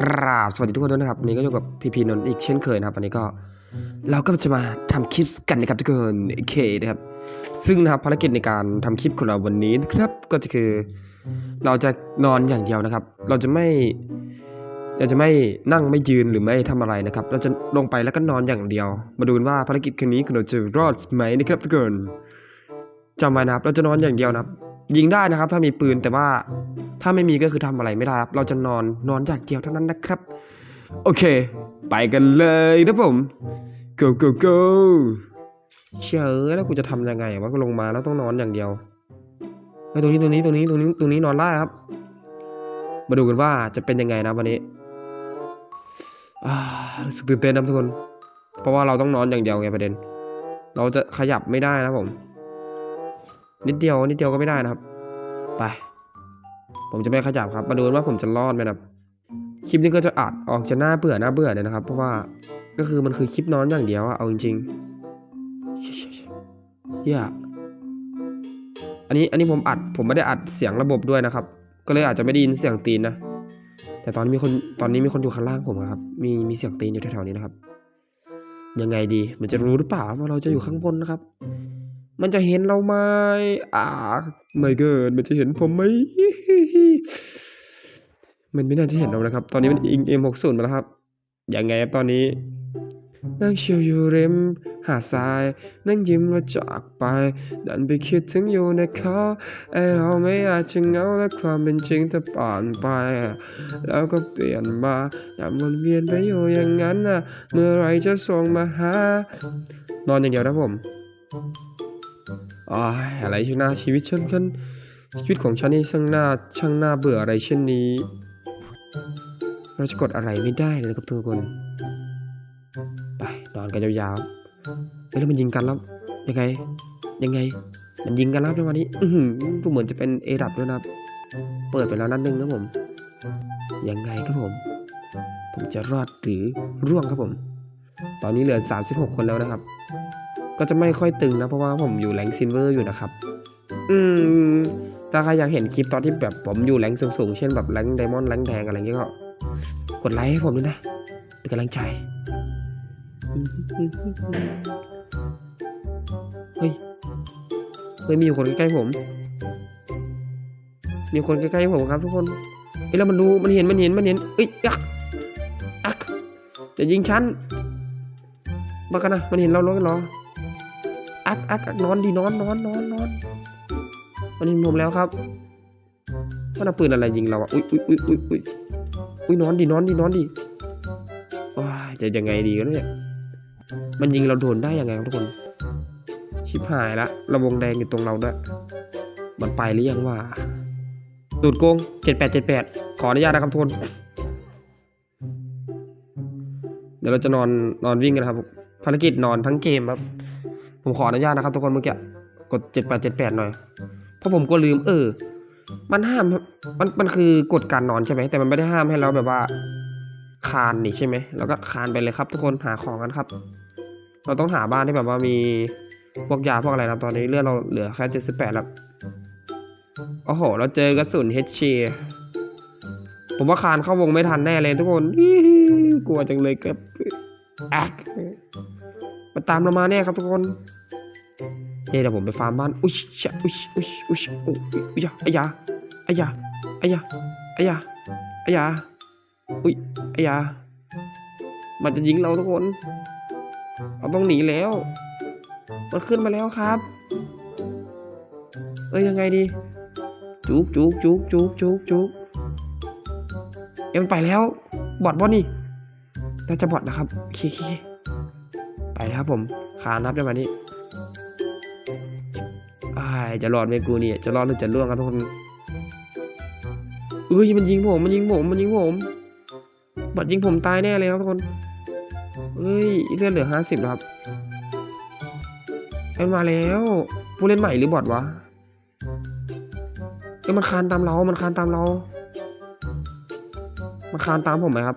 กราบสวัสดีทุกคนด้วยนะครับวันนี้ก็อยู่กับพีพีนนท์อีกเช่นเคยนะครับวันนี้ก็เราก็จะมาทำคลิปกันนะครับทุกคนโอเคนะครับ ซึ่งนะครับภารกิจในการทำคลิปของเราวันนี้นะครับก็จะคือ เราจะนอนอย่างเดียวนะครับ เราจะไม่เราจะไม่นั่งไม่ยืนหรือไม่ทำอะไรนะครับ เราจะลงไปแล้วก็นอนอย่างเดียว มาดูนว่าภารกิจคืนนี้เราจะรอดไหมนะครับทุกคนจำไว้นะครับ เราจะนอนอย่างเดียวนะครับ ยิงได้นะครับ ถ้ามีปืนแต่ว่าถ้าไม่มีก็คือทำอะไรไม่ได้ครับ เราจะนอนนอนอย่างเดียวเท่านั้นนะครับ โอเค ไปกันเลยนะผม go go go เชอแล้วกูจะทำยังไงวะก็ลงมาแล้วต้องนอนอย่างเดียวไอ้ตรงนี้ตรงนี้ตรงนี้ตรงนี้ตรงนี้นอนได้ครับ มาดูกันว่าจะเป็นยังไงนะวันนี้อ่ารู้สึกตื่นเต้นนะทุกคน เพราะว่าเราต้องนอนอย่างเดียวไงประเด็น เราจะขยับไม่ได้นะผม นิดเดียวนิดเดียวก็ไม่ได้นะครับ ไป ผมจะไม่ขยับครับ มาดูกันว่าผมจะรอดไหมนะครับ คลิปนี้ก็จะอัดออกจะหน้าเบื่อหน้าเบื่อเลยนะครับ เพราะว่าก็คือมันคือคลิปนอนอย่างเดียวอะเอาจริงๆเฮียอันนี้อันนี้ผมอัดผมไม่ได้อัดเสียงระบบด้วยนะครับ ก็เลยอาจจะไม่ได้ยินเสียงตีนนะ แต่ตอนนี้มีคนตอนนี้มีคนอยู่ข้างล่างผมครับ มีมีเสียงตีนอยู่แถวๆนี้นะครับ ยังไงดีมันจะรู้หรือเปล่าว่าเราจะอยู่ข้างบนนะครับ มันจะเห็นเราไหมอ่าไม่เกินมันจะเห็นผมไหมมันไม่น่าจะเห็นเรานะครับ ตอนนี้มันอิงเอ็มหกศูนย์มาแล้วครับยังไงครับตอนนี้ นั่งชิวอยู่ริมหาดทราย นั่งยิ้มแล้วจากไป ดันไปคิดถึงอยู่ในเขาไอเราไม่อาจจะเหงาและความเป็นจริงจะผ่านไป แล้วก็เปลี่ยนมาอย่าวนเวียนไปอยู่อย่างนั้นนะเมื่อไหรจะส่งมาหานอนอย่างเดียวนะผม อ้ายอะไรช่างน่าชีวิตฉันฉันชีวิตของฉันนี่ช่างน่าช่างน่าเบื่ออะไรเช่นนี้ เราจะกดอะไรไม่ได้เลยนะครับทุกคน ไปนอนกันยาวๆแล้วมันยิงกันแล้วยังไง ยังไง มันยิงกันแล้วในวันนี้ อืดูเหมือนจะเป็นเอดับด้วยนะเปิดไปแล้วนัดหนึ่งครับผม ยังไงครับผม ผมจะรอดหรือร่วงครับผม ตอนนี้เหลือ 36 คนแล้วนะครับ ก็จะไม่ค่อยตึงนะ เพราะว่าผมอยู่แรงซินเวอร์อยู่นะครับ อืม ถ้าใครอยากเห็นคลิปตอนที่แบบผมอยู่แรงสูงๆ เช่นแบบแรงไดมอนด์แรงแดงอะไรเงี้ยก็ กดไลค์ให้ผมด้วยนะเป็นกำลังใจ เฮ้ย เฮ้ย มีอยู่คนใกล้ๆผม มีคนใกล้ๆผมครับทุกคนเฮ้ยแล้วมันรู้ มันเห็น มันเห็น มันเห็นเอ้ยอักอักจะยิงฉันบ้ากันนะ มันเห็นเราล้เหรอ อักอักนอนดีนอนนอนนอนนอนมันเห็นผมแล้วครับมันเอาปืนอะไรยิงเราอะอุ้ยอุ้ยอุ้ยอุ้ยอุ้ยอุ้ยนอนดีนอนดีนอนดีว้ายจะยังไงดีกันเนี่ยมันยิงเราโดนได้ยังไงทุกคน ชิบหายละระวงแดงอยู่ตรงเราด้วย มันไปหรือยังว่าดูดโกงเจ็ดแปดเจ็ดแปดขออนุญาตนะครับทุกคนเดี๋ยวเราจะนอนนอนวิ่งกันครับ ภารกิจนอนทั้งเกมครับ ผมขออนุญาตนะครับทุกคนเมื่อกี้กดเจ็ดแปดเจ็ดแปดหน่อย เพราะผมก็ลืมเออ มันห้าม มัน มันคือกฎการนอนใช่ไหม แต่มันไม่ได้ห้ามให้เราแบบว่า คานนี่ใช่ไหม แล้วก็คานไปเลยครับ ทุกคนหาของกันครับ เราต้องหาบ้านที่แบบว่ามีพวกยาพวกอะไรนะตอนนี้เลือดเราเหลือแค่เจ็ดสิบแล้ว โอ้โห เราเจอกระสุนเฮชผมว่าคานเข้าวงไม่ทันแน่เลยทุกคน กลัวจังเลยครับแอก มันตามเรามาแน่ครับทุกคนเดี๋ยวผมไปฟาร์มบ้าน อุ้ยชะอุ้ยอุ้ยอุ้ยอุ้ยอุ้ยอายาอายาอายาอายาอายาอุ้ยอายามันจะยิงเราทุกคนเราต้องหนีแล้ว มันขึ้นมาแล้วครับ เอ้ยยังไงดี จุกจุกจุกจุกจุกจุกเอ็มไปแล้ว บอดบอนี่น่าจะบอดนะครับโอเคโอเค ไปแล้วครับผมขานับได้ไหมนี้อ้จะรอดไหมกูเนี่ยจะรอดหรือจะล่วงครับทุกคนเอ้ยมันยิงผมมันยิงผมมันยิงผมบอดยิงผมตายแน่เลยครับทุกคนเอ้ยเลือดเหลือห้าสิบแล้วครับเอ็นมาแล้ว ผู้เล่นใหม่หรือบอทวะเอ้ยมันคานตามเรา มันคานตามเรา มันคานตามผมไหมครับ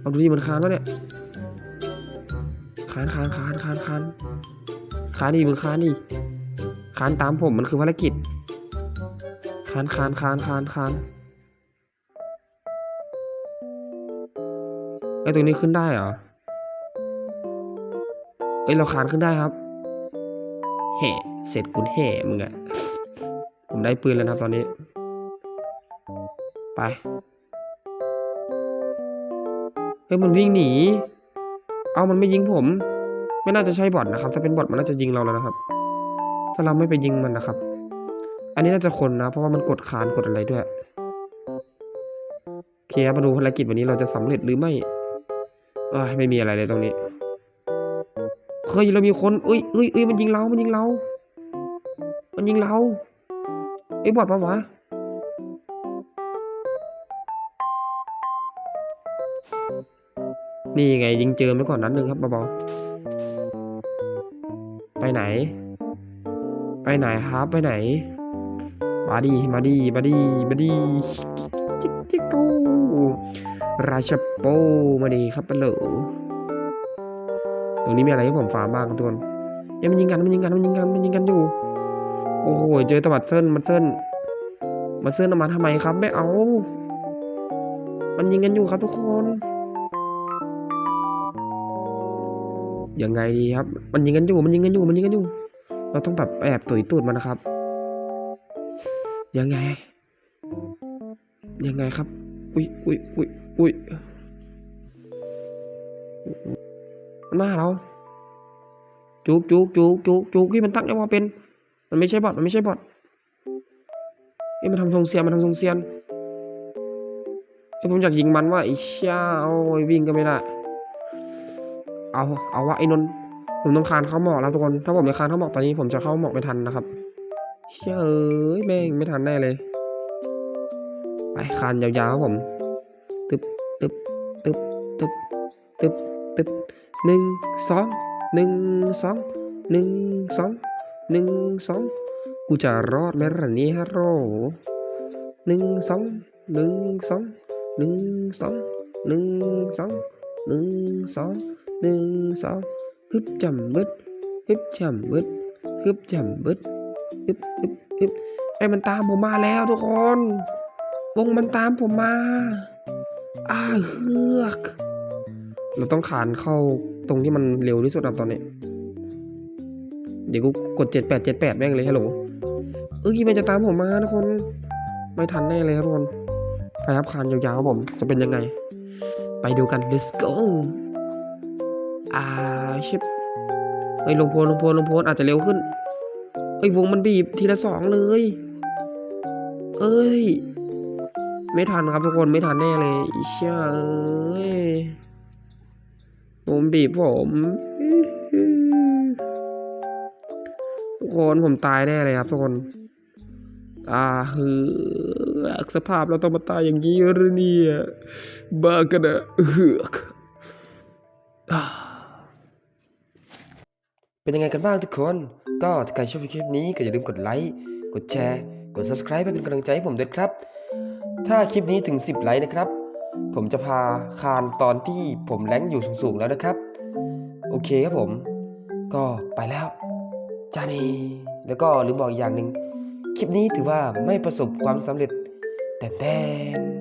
เอาดูดิมันคานวะเนี่ย คานคานคานคานคานคานดิมึงคานดิคานตามผมมันคือภารกิจคานคานคานคานคานยตรงนี้ขึ้นได้เหรอเอ้ยเราคานขึ้นได้ครับแห่เสร็จกุนแห่มึงอะผมได้ปืนแล้วนะครับตอนนี้ ไป เฮ้ยมันวิ่งหนี เอามันไม่ยิงผม ไม่น่าจะใช่บอทนะครับ ถ้าเป็นบอทมันน่าจะยิงเราแล้วนะครับ ถ้าเราไม่ไปยิงมันนะครับ อันนี้น่าจะคนนะ เพราะว่ามันกดคานกดอะไรด้วยโอเคครับมาดูภารกิจวันนี้เราจะสำเร็จหรือไม่เอ้ยไม่มีอะไรเลยตรงนี้เฮ้ยเรามีคนเอ้ยเอ้ยเอ้ยมันยิงเรามันยิงเรา มันยิงเราไอ้บอดปะวะ นี่ไงยิงเจอไปก่อนนัดหนึ่งครับเบาๆไปไหน ไปไหนครับไปไหนมาดีมาดีมาดีมาดีจิกจิกโกราชโปมาดีครับปะเหลอตรงนี้มีอะไรให้ผมฟาร์มบ้างทุกคนเอ้ยมันยิงกันมันยิงกันมันยิงกันมันยิงกันอยู่ โอ้โหเจอตะบัดเส้นมันเส้นมันเส้นเอามาทำไมครับไม่เอา มันยิงกันอยู่ครับทุกคน ยังไงดีครับ มันยิงกันอยู่ มันยิงกันอยู่ มันยิงกันอยู่ เราต้องแบบแอบตุยตูดมันนะครับ ยังไง ยังไงครับ อุ้ยอุ้ยอุ้ยอุ้ยมาเราจุกจุกจุกจุกจุกที่มันตั้งยังว่าเป็น มันไม่ใช่บอทมันไม่ใช่บอทเอ้ยมันทำทรงเซียนมันทำทรงเซียนเอ้ผมอยากยิงมันว่าไอ้เชี่ยโอ้ยวิ่งก็ไม่ได้ เอาเอาวะไอ้นนท์ผมต้องคานเข้าหมอกแล้วทุกคน ถ้าผมจะคานเข้าหมอกตอนนี้ผมจะเข้าหมอกไม่ทันนะครับเชื่อเอ้ยแม่งไม่ทันแน่เลย ไปคานยาวๆครับผมตึบตึบตึบตึบตึบตึบหนึ่งสองหนึ่งสองหนึ่งสองหนึ่งสองกูจะรอดไหมล่ะนี่ฮัลโหลหนึ่งสองหนึ่งสองหนึ่งสองหนึ่งสองหนึ่งสอง หนึ่งสองฮึบจำบึดฮึบจำบึดฮึบจำบึดฮึบฮึบฮึบไอ้มันตามผมมาแล้วทุกคน วงมันตามผมมาอ้าเฮือกเราต้องขานเข้าตรงที่มันเร็วที่สุดครับตอนนี้ เดี๋ยวกูกดเจ็ดแปดเจ็ดแปดแม่งเลยฮัลโหลเอ้ยมันจะตามผมมาทุกคน ไม่ทันแน่เลยครับทุกคนไปครับคานยาวๆผมจะเป็นยังไง ไปดูกัน let's go อ่าชิบเฮ้ยลงโพลลงโพลลงโพลอาจจะเร็วขึ้นเฮ้ยวงมันบีบทีละสองเลย เอ้ย ไม่ทันครับทุกคนไม่ทันแน่เลยอิเช่าเอ้ยผมบีบผมทุกคนผมตายแน่เลยครับทุกคน อ่าฮือสภาพเราต้องมาตายอย่างนี้เหรือเนี่ยบ้ากันอะเหือกอ่า เป็นยังไงกันบ้างทุกคน ก็ถ้าใครชอบคลิปนี้ก็อย่าลืมกดไลค์ กดแชร์ กด subscribe เพื่อเป็นกำลังใจให้ผมด้วยครับ ถ้าคลิปนี้ถึง 10 ไลค์นะครับ ผมจะพาคานตอนที่ผมแรงอยู่สูงๆแล้วนะครับ โอเคครับผม ก็ไปแล้วจานีแล้วก็ลืมบอกอีกอย่างหนึ่งคลิปนี้ถือว่าไม่ประสบความสำเร็จแต่แตน